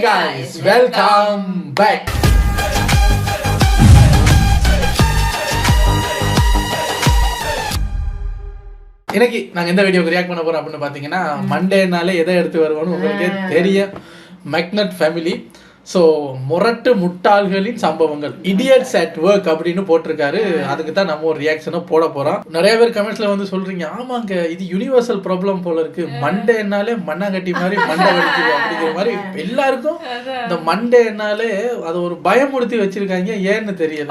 guys, welcome back. இன்னைக்கு நாங்க எந்த வீடியோக்கு ரியாக்ட் பண்ண போறோம் அப்படின்னு பாத்தீங்கன்னா மண்டேனாலே எதை எடுத்து வருவோம்னு உங்களுக்கே தெரியும். மெக்னட் ஃபேமிலி ஸோ முரட்டு முட்டாள்களின் சம்பவங்கள். இடியட்ஸ் அட் ஒர்க் அப்படின்னு போட்டிருக்காரு. அதுக்கு தான் நம்ம ஒரு ரியாக்ஷனை போட போறோம். நிறைய பேர் கமெண்ட்ஸ்ல வந்து சொல்றீங்க ஆமாங்க இது யுனிவர்சல் ப்ராப்ளம் போல இருக்கு. மண்டேனாலே மண்ணாங்கட்டி மாதிரி மண்டை வலிக்குது அப்படிங்கிற மாதிரி எல்லாருக்கும் இந்த மண்டேனாலே அது ஒரு பயமுறுத்தி வச்சிருக்காங்க. ஏன்னு தெரியல.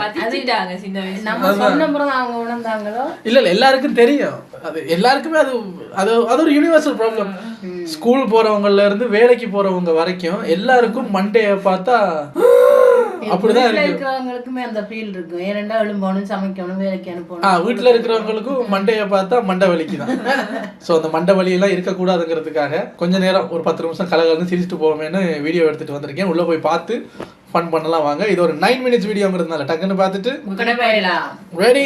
இல்ல இல்ல எல்லாருக்கும் தெரியும். அது எல்லாருக்குமே அது அது அது ஒரு யுனிவர்சல் ப்ராப்ளம் ஸ்கூல் போறவங்கல இருந்து வேலைக்கு போறவங்க வரைக்கும் எல்லாருக்கும் மண்டேய பார்த்தா அப்படிதான் இருக்கிறவங்களுக்குமே அந்த ஃபீல் இருக்கும். ஏனெண்டா எழும்பணும் சமைக்கணும் வேலைக்கு ஆ அனுப்பணும் வீட்டுல இருக்கிறவங்களுக்கும் மண்டைய பார்த்தா மண்டை வலிக்குதான். ஸோ அந்த மண்டை வலி எல்லாம் இருக்கக்கூடாதுங்கிறதுக்காக கொஞ்ச நேரம் ஒரு பத்து நிமிஷம் கலகலன்னு சிரிச்சுட்டு போவோமேன்னு வீடியோ எடுத்துட்டு வந்திருக்கேன். உள்ள போய் பார்த்து ஃபன் பண்ணலாம் வாங்க. இது ஒரு நைன் மினிட்ஸ் வீடியோங்கிறதுனால டக்குன்னு பார்த்துட்டு ரெடி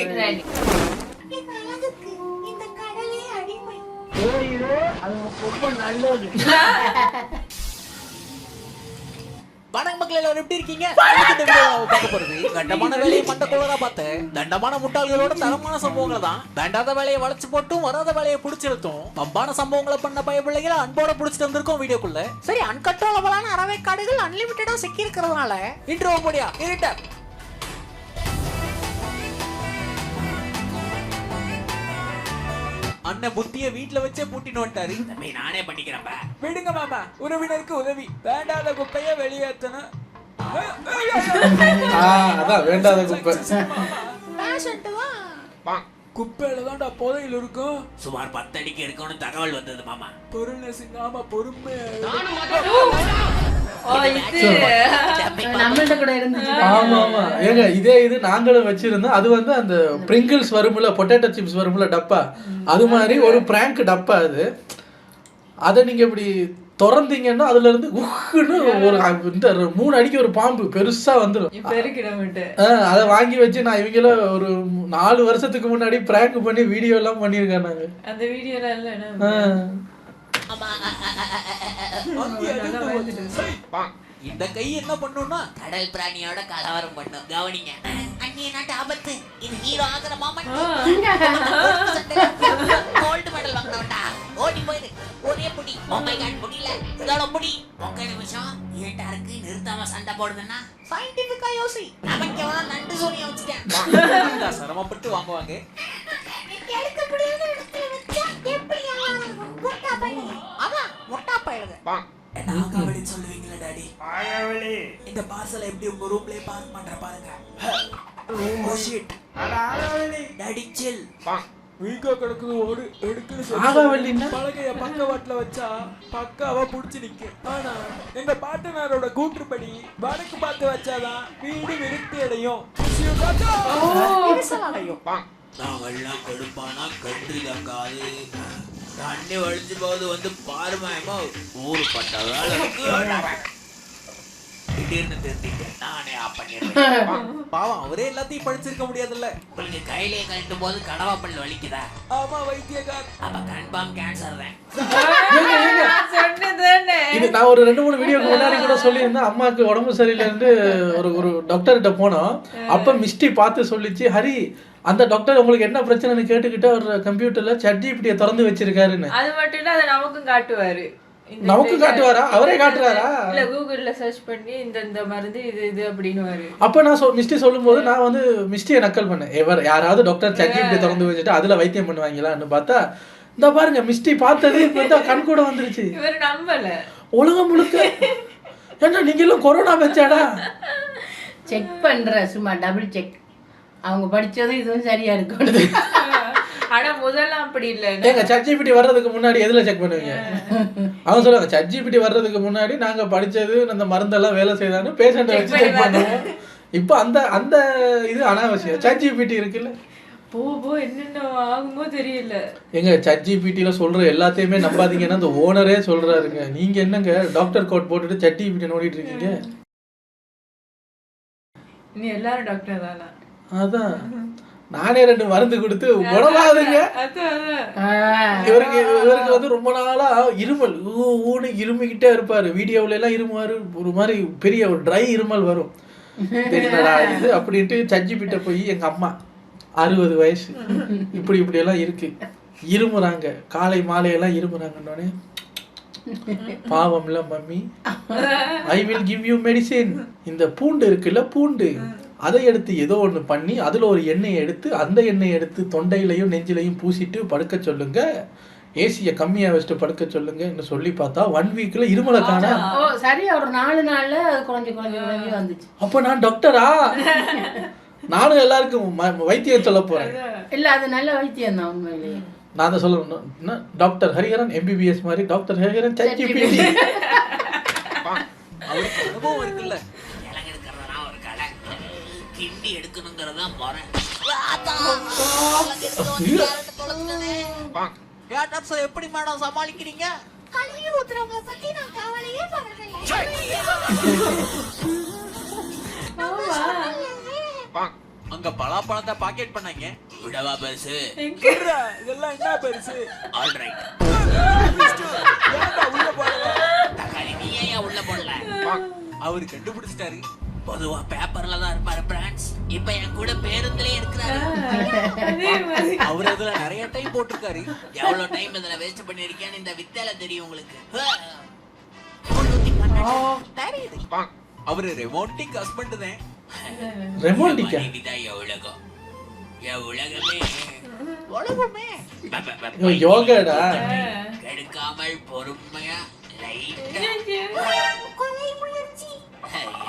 இந்த கடலே அடிமை. வணக்கம் மக்கள் எல்லாரும் எப்படி இருக்கீங்க? இந்த வீடியோவை பார்க்க போறது. கண்டமான வேலையை மண்டக்குள்ளதா பார்த்தேன். தண்டமான முட்டாள்களோட தரமான சம்பவங்களை தான். வேண்டாத வேலையை வளைச்சு போட்டும் வராத வேலையை பிடிச்சிருத்தும் பம்பான சம்பவங்களை பண்ண பயப்பிள்ளைகளை அன்போட பிடிச்சிட்டு வந்திருக்கோம் வீடியோக்குள்ள. சரி அன்கண்ட்ரோலபிளான அறவை காடுகள் அன்லிமிட்டடா சிக்கி இருக்கிறதுனால இன்ட்ரோ முடியா இருட்ட அண்ணன் புத்திய வீட்ல வச்சே பூட்டின்னு வந்துட்டாரு. தம்பி நானே பண்ணிக்கிறேன்ப்பா விடுங்க மாமா உறவினருக்கு உதவி. வேண்டாத குப்பைய வெளியேற்றணும். ஆ அதான் வேண்டாத குப்பை. குப்பையில தான்டா புதையில் இருக்கும். சுமார் பத்து அடிக்கு இருக்கும்னு தகவல் வந்தது மாமா. பொருள் நெசுங்காம பொறுமை நம்மள்ட்ட கூட இருந்துச்சு. ஆமா ஆமா. ஏங்க இதே இது நாங்களும் வச்சிருந்தோம். அது வந்து அந்த பிரிங்கிள்ஸ் வரும்ல பொட்டேட்டோ சிப்ஸ் வரும்ல டப்பா. அது மாதிரி ஒரு பிராங்க் டப்பா அது. அதை நீங்க இப்படி திறந்தீங்கன்னா அதுல இருந்து உஹ்னு ஒரு இந்த மூணு அடிக்கு ஒரு பாம்பு பெருசா வந்துடும் அதை வாங்கி வச்சு நான் இவங்கள ஒரு நாலு வருஷத்துக்கு முன்னாடி பிராங்க் பண்ணி வீடியோ எல்லாம் பண்ணியிருக்கேன் நாங்க. அந்த. இந்த கை என்ன பண்ணும்னா கடல் பிராணியோட கலவரம் பண்ணும். கவனிங்க. அந்நிய நாட்டு ஆபத்து. இது ஹீரோ ஆகிற மாமன். கோல்டு மெடல் வாங்கினவன்டா. ஓடி போயிரு. ஒரே புடி. பொம்மை காட் முடியல. இதோட முடி. ஒக்க நிமிஷம் ஏட்டா இருக்கு? நிறுத்தாம சண்டை போடுதுன்னா சயின்டிபிக்கா யோசி. நமக்கு எவனோ நண்டு சூனியம் வச்சுட்டேன். சிரமப்பட்டு வாங்குவாங்க. எடுக்க முடியாத இடத்துல வச்சா எப்படி முட்டா பையன் அதான் பையலுங்க நாகாவளி சொல்லுவீங்களா டாடி. இந்த பார்சலை எப்படி உங்க ரூம்லயே பார்க் பண்ற பாருங்க. ஓ ஷிட் டாடி சில் வீக்கா கிடக்குது ஒரு எடுக்குன்னு நாகாவல்லின்னா? பலகைய பக்கவாட்டுல வச்சா பக்காவா புடிச்சு நிக்கு. ஆனா எங்க பாட்டனாரோட கூற்றுப்படி வடக்கு பார்த்து வச்சாதான் வீடு விருத்தி அடையும். நாங்கெல்லாம் கடுப்பானா கன்று தங்காது தண்ணி வழிஞ்சு போது வந்து பாருமாயமா ஊரு பட்ட வேலை. இருக்கு திடீர்னு தெரிஞ்சுட்டேன் நானே பண்ணிடுறேன். பாவம் அவரே எல்லாத்தையும் படிச்சிருக்க முடியாதுல்ல. உங்களுக்கு கையிலே கழட்டும் போது கடவாப்பல் வலிக்குதா? ஆமா வைத்தியக்கார். அப்ப கன்ஃபார்ம் கேன்சர் தான். சொன்னதுதானே. இது நான் ஒரு ரெண்டு மூணு வீடியோக்கு முன்னாடி கூட சொல்லியிருந்தேன். அம்மாவுக்கு உடம்பு சரியில்லைன்னு ஒரு ஒரு டாக்டர்கிட்ட போனோம். அப்ப மிஸ்டி பார்த்து சொல்லிச்சு ஹரி அந்த டாக்டர் உங்களுக்கு என்ன பிரச்சனைன்னு கேட்டுக்கிட்டு அவர் கம்ப்யூட்டர்ல சட்ஜிபிடியை திறந்து வச்சிருக்காருன்னு. அது மட்டும் இல்ல அதை நமக்கும் காட்டுவாரு. நமக்கு காட்டுவாரா? அவரே காட்டுறாரா? இல்ல கூகுள்ல சர்ச் பண்ணி இந்த இந்த மருந்து இது இது அப்படின்னு அப்ப நான் மிஸ்டி சொல்லும்போது நான் வந்து மிஸ்டியை நக்கல் பண்ணேன். எவர் யாராவது டாக்டர் சட்ஜிபிடி திறந்து வச்சுட்டு அதுல வைத்தியம் பண்ணுவாங்களான்னு பார்த்தா இந்த பாருங்க மிஸ்டி பார்த்தது இப்ப கண் கூட வந்துருச்சு. இவர் நம்பல. உலகம் முழுக்க. ஏன்னா நீங்க எல்லாம் கொரோனா வச்சாடா? செக் பண்ற சும்மா டபுள் செக் அவங்க படிச்சதும் இதுவும் சரியா இருக்கும் ஆனா முதல்ல அப்படி இல்ல. ஏங்க சட்ஜிபிடி வர்றதுக்கு முன்னாடி எதுல செக் பண்ணுவீங்க? அவங்க சொல்லுவாங்க சட்ஜிபிடி வர்றதுக்கு முன்னாடி நாங்க படிச்சது அந்த மருந்தெல்லாம் வேலை செய்தான்னு பேஷண்ட்டை வச்சு செக் பண்ணுவோம். இப்போ அந்த அந்த இது அனாவசியம். சட்ஜிபிடி இருக்குல்ல? போ போ என்னென்ன ஆகுமோ தெரியல. எங்க சட்ஜிபிடியில் சொல்ற எல்லாத்தையுமே நம்பாதீங்கன்னா அந்த ஓனரே சொல்றாருங்க. நீங்க என்னங்க டாக்டர் கோட் போட்டுட்டு சட்ஜிபிடி நோண்டிட்டு இருக்கீங்க? இனி எல்லாரும் டாக்டர் தானா? அதான். நானே ரெண்டு மருந்து கொடுத்து குணமாகுதுங்க. இவருக்கு இவருக்கு வந்து ரொம்ப நாளா இருமல். ஊ ஊன்னு இருமிக்கிட்டே இருப்பாரு. வீடியோவுல எல்லாம் இருமாறு ஒரு மாதிரி பெரிய ஒரு ட்ரை இருமல் வரும். இது அப்படின்ட்டு சஜ்ஜிபிட்ட போய் எங்க அம்மா அறுபது வயசு. இப்படி இப்படி எல்லாம் இருக்கு. இருமுறாங்க. காலை மாலையெல்லாம் இருமுறாங்கன்னொடனே பாவம்ல mummy. I will give you medicine இந்த பூண்டு இருக்குல்ல பூண்டு. அதை எடுத்து ஏதோ ஒன்று பண்ணி அதில் ஒரு எண்ணெயை எடுத்து அந்த எண்ணெயை எடுத்து தொண்டையிலையும் நெஞ்சிலையும் பூசிட்டு படுக்க சொல்லுங்க. ஏசியை கம்மியாக வச்சுட்டு படுக்க சொல்லுங்கன்னு சொல்லி பார்த்தா ஒன் வீக்ல இருமலை காண. ஓ சரியா ஒரு நாலு நாள்ல அது குறைஞ்சு குறைஞ்சு வந்துச்சு. அப்போ நான் டாக்டரா நானும் எல்லாருக்கும் வைத்தியம் சொல்ல போறேன். இல்ல அது நல்ல வைத்தியம் தான் உண்மையிலேயே. நான் தான் சொல்லணும். என்ன, டாக்டர் ஹரிஹரன் எம்பிபிஎஸ் மாதிரி டாக்டர் ஹரிஹரன் சச்சி பிடி கிண்டி எடுக்கணுங்கிறதா நர்ஸ் எப்படி மேடம் சமாளிக்கிறீங்க? அங்க பலாப்பழத்தை பாக்கெட் பண்ணாங்க. விடவா பெருசு. இதெல்லாம் என்ன பெருசு? ஆல்ரைட் தக்காளி நீ ஏன் உள்ள போடல? அவரு கண்டுபிடிச்சிட்டாரு. பொதுவா பேப்பர்ல தான் இருப்பாரு பிரான்ஸ் இப்ப என் கூட பேருந்துலயே இருக்கிறாரு. அவர் அதுல நிறைய டைம் போட்டிருக்காரு. எவ்வளவு டைம் இதுல வேஸ்ட் பண்ணிருக்கேன்னு இந்த வித்தால தெரியும் உங்களுக்கு. அவரு ரெமோட்டிக் ஹஸ்பண்ட் தான்? என் உலகம். உலகமே. உலகமே. யோகாடா? கெடுக்காமல் பொறுமையா.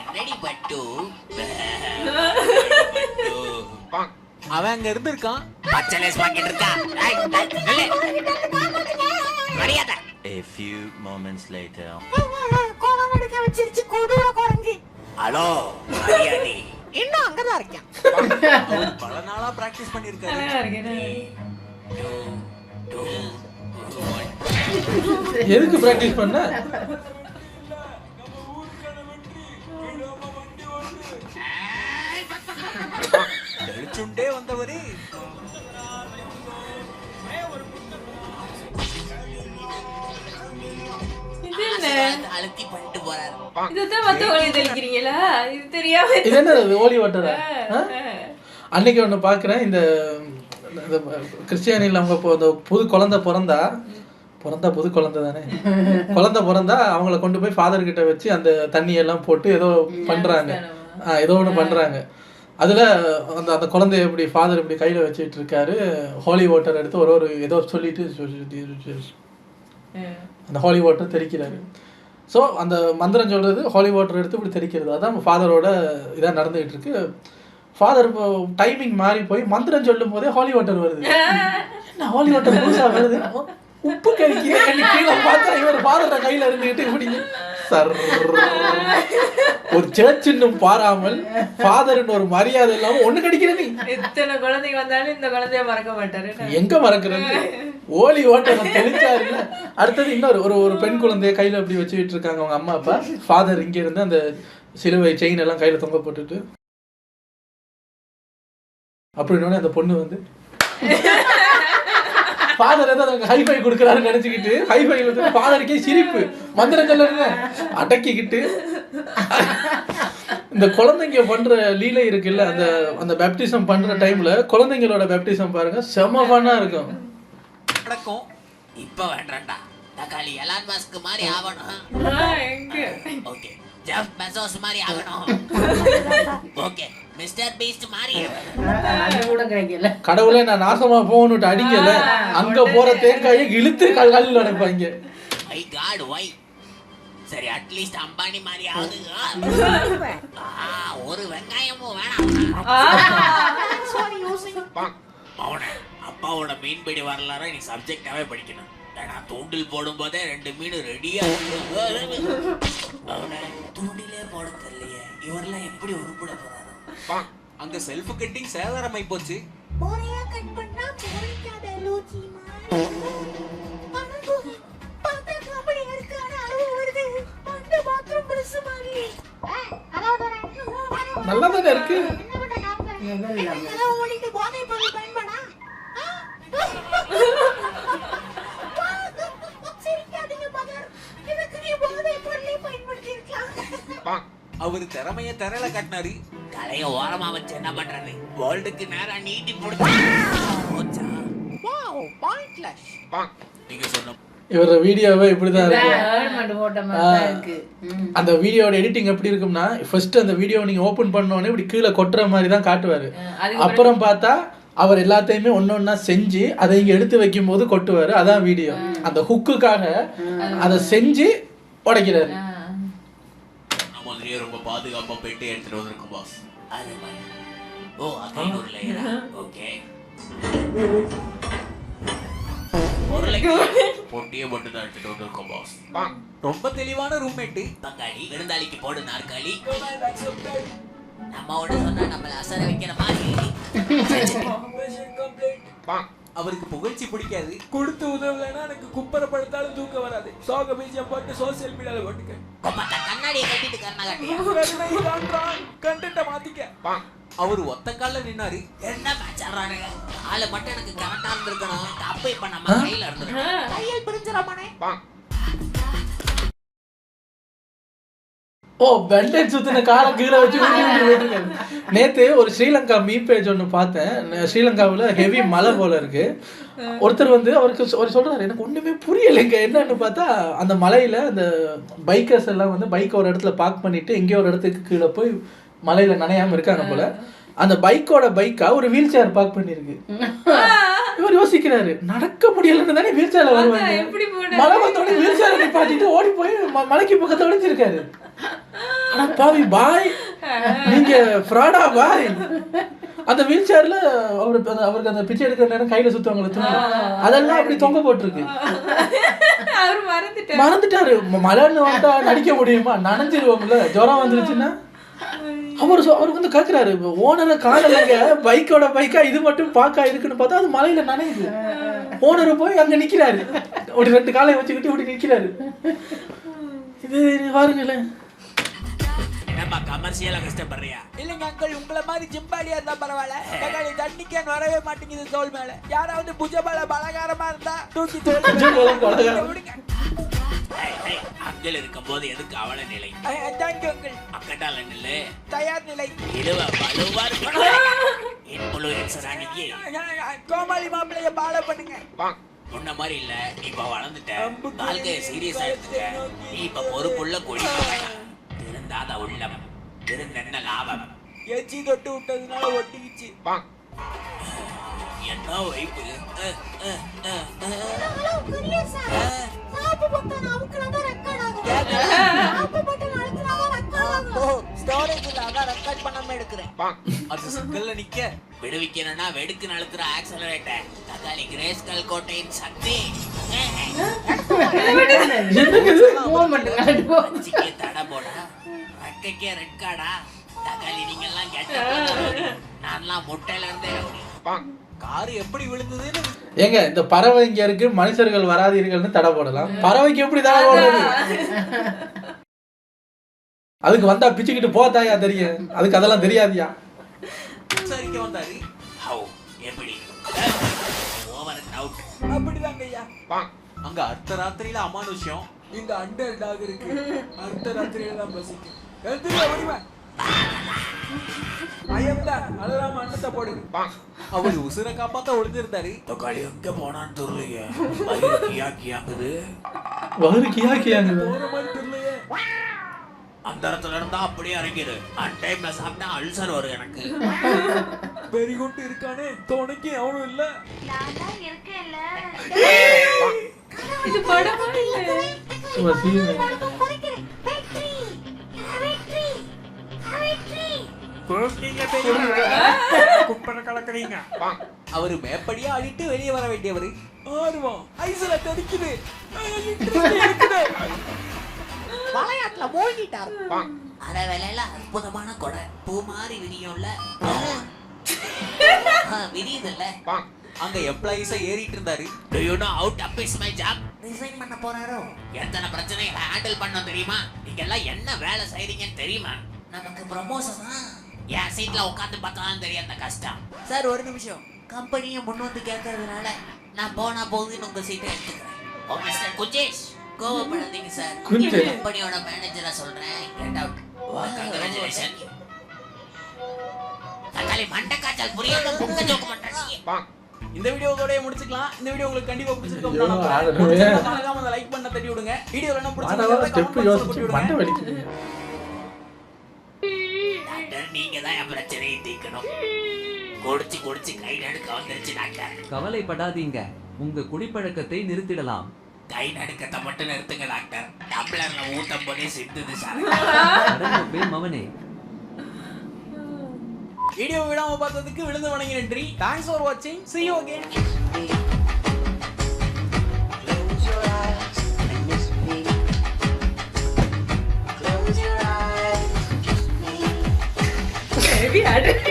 என்னடி பட்டு அவன் அங்க இருந்திருக்கான். பச்சலேஸ் பாக்கெட் இருக்கா? ஏய், ஏய், நில்லு. மரியாதை. A few moments later. Hello மரியாதை. இன்னும் அங்கதான் இருக்கேன். பல நாளா பிராக்டிஸ் பண்ணிருக்காரு இருக்கேன் எதுக்கு ப்ராக்டிஸ் பண்ண? தெளிச்சுண்டே வந்தவரு. இது என்ன? அழுத்தி பண்ணிட்டு போறாரு. இதுதான் மத்தவங்களுக்கு தெளிக்கிறீங்களா இது தெரியாம இது என்ன ஓலி வாட்டரா அன்னைக்கு ஒன்று பார்க்குறேன் இந்த இந்த கிறிஸ்டியானியில் அவங்க இப்போ இந்த புது குழந்தை பிறந்தா பிறந்தா புது குழந்தை தானே? குழந்தை பிறந்தா அவங்கள கொண்டு போய் ஃபாதர் கிட்ட வச்சு அந்த தண்ணி எல்லாம் போட்டு ஏதோ பண்றாங்க. ஆ, ஏதோ ஒன்று பண்றாங்க. அதுல அந்த அந்த குழந்தைய இப்படி ஃபாதர் இப்படி கையில வச்சுட்டு இருக்காரு ஹோலி வாட்டர் எடுத்து ஒரு ஒரு ஏதோ சொல்லிட்டு சொல்லி- அந்த ஹோலி வாட்டர் தெளிக்கிறாரு. ஸோ அந்த மந்திரம் சொல்றது ஹோலி வாட்டர் எடுத்து இப்படி தெளிக்கிறது. அதான் ஃபாதரோட இதாக நடந்துகிட்டு இருக்கு. ஃபாதர் டைமிங் மாறி போய் மந்திரம் சொல்லும் போதே ஹோலி வாட்டர் வருது. என்ன ஹோலி வாட்டர் புதுசாக வருது? உப்பு கறிக்கிறேன் கீழே பார்த்தா இவர் ஃபாதர் கையில் இருந்துகிட்டு இப்படி சர் ஒரு சர்ச் இன்னும் பாராமல் ஃபாதர்னு ஒரு மரியாதை இல்லாம ஒண்ணு கிடைக்கிற நீ எத்தனை குழந்தைங்க வந்தாலும் இந்த குழந்தைய மறக்க மாட்டாரு எங்க மறக்கிறது ஓலி ஓட்டம் தெளிச்சாரு அடுத்தது இன்னொரு ஒரு ஒரு பெண் குழந்தைய கையில அப்படி வச்சுக்கிட்டு இருக்காங்க அவங்க அம்மா அப்பா ஃபாதர் இங்க இருந்து அந்த சிலுவை செயின் எல்லாம் கையில தொங்க போட்டுட்டு அப்படின்னோடனே அந்த பொண்ணு வந்து ஃபாதர் ஏதோ அதுக்கு ஹைஃபை கொடுக்குறாருன்னு நினைச்சுக்கிட்டு ஹைஃபை வந்து ஃபாதருக்கே சிரிப்பு. மந்திரங்கள்ல அடக்கிக்கிட்டு இந்த குழந்தைங்க பண்ற லீலை இருக்குல்ல அந்த அந்த பேப்டிசம் பண்ற டைம்ல குழந்தைங்களோட பேப்டிசம் பாருங்க செம ஃபன்னா இருக்கும். நடக்கும் இப்ப வேண்டாம்டா. தக்காளி எலான் மாஸ்க் மாதிரி எங்க? ஓகே. ஜெஃப் பெசோஸ் மாதிரி ஆகணும் ஓகே மிஸ்டர் பீஸ்ட் மாதிரி கடவுளே நான் நாசமா போகணுட்டு அடிக்கல. அங்க போற தேங்காயை இழுத்து கல் கல்லில் அடைப்பாங்க. ஐ காட் வை சரி அட்லீஸ்ட் அம்பானி மாதிரி ஆகுது ஆ, ஒரு வெங்காயமும் வேணாம். அவன அப்பாவோட மீன்பிடி வரலாறு நீ சப்ஜெக்டாவே படிக்கணும். ஏன்னா தூண்டில் போடும் போதே ரெண்டு மீன் ரெடியா பாங் அந்த செல்ஃப் கட்டிங் சேதாரம் ஆயிப்போச்சு. போரையா கட் பண்ணா போரிக்காத லூச்சிமா அவர் திறமைய திரையில காட்டினாரு. தலைய ஓரமா வச்சு என்ன பண்றது? வேர்ல்டுக்கு நேரா நீட்டி போடுச்சு. வாவ் பாயிண்ட்லெஸ் நீங்க சொன்ன இவர வீடியோவே இப்படிதான் இருக்கு. அந்த வீடியோட எடிட்டிங் எப்படி இருக்கும்னா ஃபர்ஸ்ட் அந்த வீடியோ நீங்க ஓபன் பண்ண உடனே இப்படி கீழே கொட்டுற மாதிரி தான் காட்டுவாரு. அப்புறம் பார்த்தா அவர் எல்லாத்தையுமே ஒன்னொன்னா செஞ்சு அதை இங்க எடுத்து வைக்கும் போது கொட்டுவாரு. அதான் வீடியோ. அந்த ஹுக்குக்காக அதை செஞ்சு உடைக்கிறாரு. மாதிரியே ரொம்ப பாதுகாப்பா போயிட்டு எடுத்துட்டு வந்திருக்கோம் பாஸ் அது ஓ ஒரு லேயரா ஓகே. பொட்டியை மட்டும் தான் எடுத்துட்டு வந்திருக்கோம் பாஸ் ரொம்ப தெளிவான ரூம்மேட்டு பங்காளி விருந்தாளிக்கு போடு நாற்காலி. நம்ம ஒண்ணு சொன்னா நம்மள அசர வைக்கிற மாதிரி. அவருக்கு புகழ்ச்சி பிடிக்காது. கொடுத்து உதவலைன்னா எனக்கு குப்பரை படுத்தாலும் தூக்கம் வராது. சோக பீஜம் போட்டு சோசியல் மீடியால போட்டுக்க கண்ணாடியை கட்டிட்டு கண்டென்ட்ட மாத்திக்க. அவர் ஒத்த கால்ல நின்னாரு. என்ன மேட்ச் ஆடுறானுங்க ஆளு மட்டும் எனக்கு கரெக்டா இருந்திருக்கணும். தப்பு இப்ப நம்ம கையில இருந்திருக்கணும் கையில் பிரிஞ்சிடாமனே ஓ பெண்டேஜ் சுத்தின காலை கீழே வச்சு நேத்து ஒரு ஸ்ரீலங்கா மீம் பேஜ் ஒன்று பார்த்தேன். ஸ்ரீலங்காவுல ஹெவி மழை போல இருக்கு. ஒருத்தர் வந்து அவருக்கு அவர் சொல்றாரு எனக்கு ஒண்ணுமே புரியலைங்க. என்னன்னு பார்த்தா அந்த மலையில அந்த பைக்கர்ஸ் எல்லாம் வந்து பைக் ஒரு இடத்துல பார்க் பண்ணிட்டு எங்கேயோ ஒரு இடத்துக்கு கீழே போய் மலையில நனையாம இருக்காங்க போல. அந்த பைக்கோட பைக்கா ஒரு வீல் சேர் பார்க் பண்ணிருக்கு இவர் யோசிக்கிறாரு நடக்க முடியலன்னு தானே வீல் சேர்ல வருவாங்க. மழை வந்தோடனே வீல் சேரை நிப்பாட்டிட்டு ஓடி போய் மலைக்கு பக்கத்துல ஒளிஞ்சிருக்காரு. அட பாவி பாய். நீங்க ஃப்ராடா பாய். அந்த வீல் சேர்ல அவருக்கு அந்த- அவருக்கு அந்த பிச்சை எடுக்கிற நேரம் கையில சுத்துவாங்களே துணி. அதெல்லாம் அப்படி தொங்க போட்டிருக்கு. அவர் மறந்துட்டார். மறந்துட்டாரு. ம- மழைன்னு வந்தா நடிக்க முடியுமா? நனைஞ்சிருவோம்ல. ஜுரம் வந்துருச்சுன்னா? அவர் சொ- அவர் வந்து கேக்குறாரு ஓனரை காணலைங்க பைக்கோட பைக்கா இது மட்டும் பாக்கா இருக்குன்னு பார்த்தா அது மலையில நனையுது. ஓனர் போய் அங்க நிக்கிறாரு. ஒரு ரெண்டு காலையை வச்சுக்கிட்டு இப்படி நிக்கிறாரு. இது பாருங்களேன். என்னப்பா கமர்ஷியலா கஷ்டப்படுறியா? இல்லைங்க அங்கிள் உங்களை மாதிரி ஜிம்பாடியா இருந்தா பரவாயில்ல. பங்காளி தண்ணிக்கே வரவே மாட்டேங்குது தோல் மேல. யாராவது புஜபல பலகாரமா இருந்தா தூக்கி தோல். விடுங்க. ஏய், அங்கிள் இருக்கும்போது எதுக்கு அவள நிலை? அக்கட்டால நில்லு. தயார் நிலை. இழுவ வலுவா இருக்கணும். இன்ஃபுளுசர் அன்னைக்கு கோமாளி மாப்பிளைய பால பண்ணுங்க. முன்ன மாதிரி இல்ல. இப்ப வளர்ந்துட்ட. வாழ்க்கைய சீரியஸா எடுத்துட்ட. நீ இப்ப பொறுப்புள்ள கொடி திருந்தாத உள்ளம். திருந்தென்ன லாபம். எச்சி தொட்டு விட்டதுனால ஒட்டிக்கிச்சு. என்ன வைப்பு அஹ், அஹ், அதான் ரெக்கார்ட் பண்ணாம எடுக்கிறேன் அது சிங்கல்ல நிக்க. விடுவிக்கணும்னா வெடுக்கு நழுத்துற ஆக்சலரேட்டர் தக்காளி கிரேஸ்கல் கோட்டையின் சக்தி. மூவ்மெண்ட் காட்டுவோம் தடை போடா. ரெக்கைக்கே ரெட் கார்டா தக்காளி நீங்க எல்லாம் கெட்ட நான்லாம் முட்டையில இருந்தே ரவுடி. காரு எப்படி விழுந்ததுன்னு ஏங்க இந்த பறவை இங்க இருக்கு மனுஷர்கள் வராதீர்கள்னு தடை போடலாம். பறவைக்கு எப்படி தடை போடுறது? அதுக்கு வந்தா பிச்சுக்கிட்டு போதாயா தெரியும் அதுக்கு அதெல்லாம் தெரியாதியா? விசாரிக்க வந்தாரு. ஹவு எப்படி ஓவர் அவுட் அப்படிதாங்க ஐயா. அங்க அர்த்த ராத்திரியில அமானுஷ்யம். இங்க அண்டர் டாக் இருக்கு. அர்த்த ராத்திரியில தான் பசிக்கு அழகாம அண்ணத்தை போடு. அவர் உசுரை காப்பாத்த ஒளிஞ்சிருந்தாரு. தக்காளி எங்க போனான்னு தெரியலையே. வயிறு கியா கியாங்குது வயிறு கியா கியாங்க போற மாதிரி தெரியலையே. அந்த இடத்துல இருந்தா அப்படியே இறங்கிடு. அன் டைம்ல சாப்பிட்டா அல்சர் வரும் எனக்கு. பெரி கொண்டு இருக்கானே துணைக்கு அவனும் இல்ல. இது படமா இல்ல. கலக்குறீங்க. அவரு மேப்படியா ஆடிட்டு வெளியே வர வேண்டியவரு. ஆர்வம் மூழ்கிட்டார். அர வேலையில அற்புதமான கொடை. பூ மாதிரி விரியும்ல. விரியுதுல்ல. அங்க எம்ப்ளாயிஸ ஏறிட்டு இருந்தாரு. Know how tough is my job? Resign பண்ண போறாரோ? எத்தனை பிரச்சனைகளை ஹேண்டில் பண்ண தெரியுமா? நீங்க எல்லாம் என்ன வேலை செய்றீங்கன்னு தெரியுமா? நமக்கு ப்ரமோஷனா என் சீட்ல உட்காந்து பார்த்தாலும் தெரியும் அந்த கஷ்டம். சார் ஒரு நிமிஷம். கம்பெனியை முன் வந்து கேட்கறதுனால நான் போனா போகுதுன்னு உங்க சீட்டை எடுத்துக்கிறேன். ஓ மிஸ்டர் குஜேஷ் கோவப்படாதீங்க சார். கம்பெனியோட மேனேஜரை சொல்றேன். கெட் அவுட் கங்க்ராச்சுலேஷன் தக்காளி மண்டை காய்ச்சல் புரியாத பொங்க ஜோக்கு பண்றீங்க. இந்த வீடியோ இதோடய முடிச்சுக்கலாம். இந்த வீடியோ உங்களுக்கு கண்டிப்பா பிடிச்சிருக்கும். மறக்காம அந்த லைக் பண்ண தட்டி விடுங்க வீடியோல என்ன அதாவது ஸ்டெப் பிடிச்சிருந்தா யோசிச்சு மண்டை வலிக்குது. டாக்டர் நீங்க தான் என் பிரச்சனையை தீர்க்கணும். குடிச்சு குடிச்சு கை நடுக்க வந்துருச்சு டாக்டர். கவலைப்படாதீங்க. உங்க குடிப்பழக்கத்தை நிறுத்திடலாம். கை நடுக்கத்தை மட்டும் நிறுத்துங்க டாக்டர். டம்ளர்ல ஊட்டும் போதே சிந்துது சார். மவனே. வீடியோ விடாம பார்த்ததுக்கு விழுந்து வணங்கி நன்றி. தேங்க்ஸ் ஃபார் வாட்சிங் see you again. we had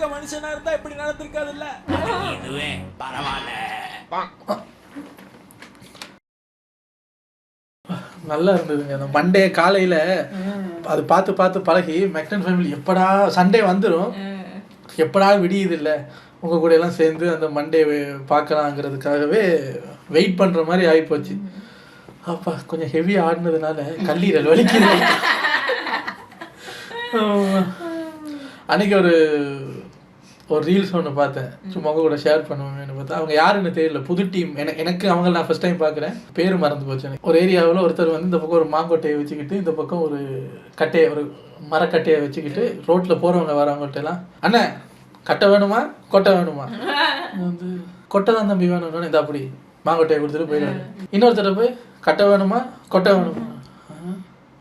இருக்க மனுஷனா இருந்தா இப்படி நடந்திருக்காதுல்ல? இதுவே பரவாயில்ல. நல்லா இருந்ததுங்க. அந்த மண்டே காலையில அது பார்த்து பார்த்து பழகி மெக்டன் ஃபேமிலி எப்படா சண்டே வந்துடும் எப்படா விடியுது இல்லை உங்க கூட எல்லாம் சேர்ந்து அந்த மண்டே பார்க்கலாங்கிறதுக்காகவே வெயிட் பண்ற மாதிரி ஆகிப்போச்சு அப்பா கொஞ்சம் ஹெவி ஆடினதுனால கல்லீரல் வலிக்குது. அன்னைக்கு ஒரு ஒரு ரீல்ஸ் ஒன்று பார்த்தேன். சும்மா கூட ஷேர் பண்ணுவேன்னு பார்த்தா. அவங்க யாருன்னு தெரியல. புது டீம் எனக்கு எனக்கு அவங்க நான் ஃபர்ஸ்ட் டைம் பார்க்குறேன். பேர் மறந்து போச்சு எனக்கு. ஒரு ஏரியாவில் ஒருத்தர் வந்து இந்த பக்கம் ஒரு மாங்கொட்டையை வச்சுக்கிட்டு இந்த பக்கம் ஒரு கட்டையை ஒரு மரக்கட்டையை வச்சுக்கிட்டு ரோட்டில் போகிறவங்க வரவங்கள்ட்ட எல்லாம் அண்ணே கட்டை வேணுமா? கொட்டை வேணுமா? வந்து கொட்டை தான் தம்பி வேணும்னு இந்த அப்படி மாங்கொட்டையை கொடுத்துட்டு போயிடுவாரு. இன்னொருத்தர் போய் கட்டை வேணுமா? கொட்டை வேணுமா?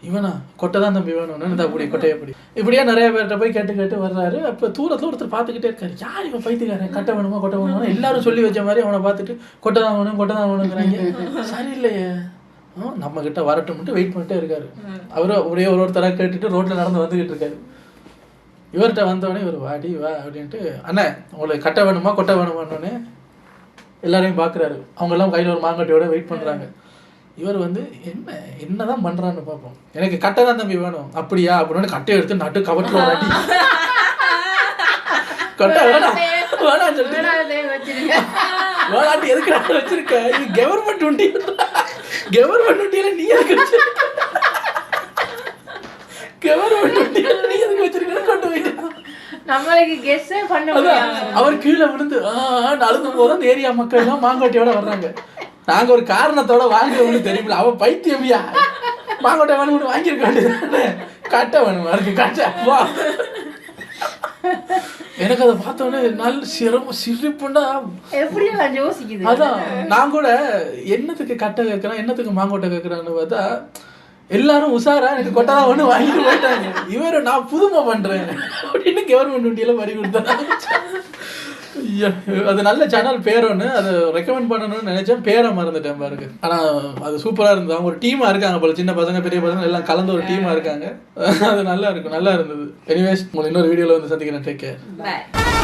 இவனா? கொட்டை தான் தம்பி வேணும் இந்த அப்படி கொட்டையை அப்படி இப்படியே நிறைய பேர்கிட்ட போய் கேட்டு கேட்டு வர்றாரு. அப்போ தூரத்தில் ஒருத்தர் பார்த்துக்கிட்டே இருக்காரு. யார் இவன் பைத்துக்காரன் கட்டை வேணுமா கொட்டை வேணுமா எல்லாரும் சொல்லி வச்ச மாதிரி அவனை பார்த்துட்டு கொட்டை தான் வேணும் கொட்டை தான் வேணுங்கிறாங்க சரியில்லையே. இல்லையே நம்ம கிட்ட வரட்டும்ட்டு வெயிட் பண்ணிட்டே இருக்காரு. அவரு அப்படியே ஒரு ஒருத்தராக கேட்டுட்டு ரோட்டில் நடந்து வந்துகிட்டு இருக்காரு. இவர்கிட்ட வந்தவொடனே இவர் வாடி வா அப்படின்ட்டு அண்ணே உங்களுக்கு கட்டை வேணுமா கொட்டை வேணுமான்னு எல்லாரையும் பார்க்குறாரு. அவங்கெல்லாம் கையில் ஒரு மாங்கட்டியோட வெயிட் பண்ணுறாங்க இவர் வந்து என்ன என்னதான் பண்றான்னு பார்ப்போம். எனக்கு கட்டை தான் தம்பி வேணும். அப்படியா? அப்படின்னு கட்டையை எடுத்து நட்டு கவட்டில் வாட்டி கட்டை வேணாம். வேணாம். சொல்லிட்டு. வேணாட்டி எதுக்கு நான் வச்சிருக்க? இது கவர்மெண்ட் உண்டி கவர்மெண்ட் உண்டியில நீ எதுக்கு கவர்மெண்ட் உண்டியில நீ எதுக்கு வச்சிருக்க கொண்டு போயிட்டு. நம்மளுக்கு கெஸ்ஸே பண்ண அவர் கீழே விழுந்து நடந்து போதும் அந்த ஏரியா மக்கள் எல்லாம் மாங்கோட்டையோட வர்றாங்க. நாங்க ஒரு காரணத்தோட வாங்குறோம்னு தெரியல அவன் பைத்தியமியா. மாங்கோட்டை வேணும் வாங்கியிருக்க வேண்டியது கட்ட வேணுமா? இருக்கு. கட்ட. எனக்கு அதை பார்த்தோன்னே நல்ல சிரமம் சிரிப்புண்டா. எப்படி யோசிக்குது? அதான். நான் கூட என்னத்துக்கு கட்டை கேட்குறேன் என்னத்துக்கு மாங்கோட்டை கேட்குறான்னு பார்த்தா எல்லாரும் உஷாரா எனக்கு கொட்டை தான் ஒன்று வாங்கிட்டு போயிட்டாங்க. இவரை நான் புதுமை பண்றேன். அப்படின்னு கவர்மெண்ட் வண்டியில வரி கொடுத்தாங்க ஐயா, அது நல்ல சேனல் பேர் ஒன்று அதை ரெக்கமெண்ட் பண்ணணும்னு நினைச்சேன். பேரை மறந்துட்டேன் பாருங்க. ஆனால் அது சூப்பராக இருந்தது. அவங்க ஒரு டீமாக இருக்காங்க போல. சின்ன பசங்க பெரிய பசங்க எல்லாம் கலந்து ஒரு டீமாக இருக்காங்க. அது நல்லா இருக்கும். நல்லா இருந்தது. எனிவேஸ் உங்களை இன்னொரு வீடியோவில் வந்து சந்திக்கிறேன். Take care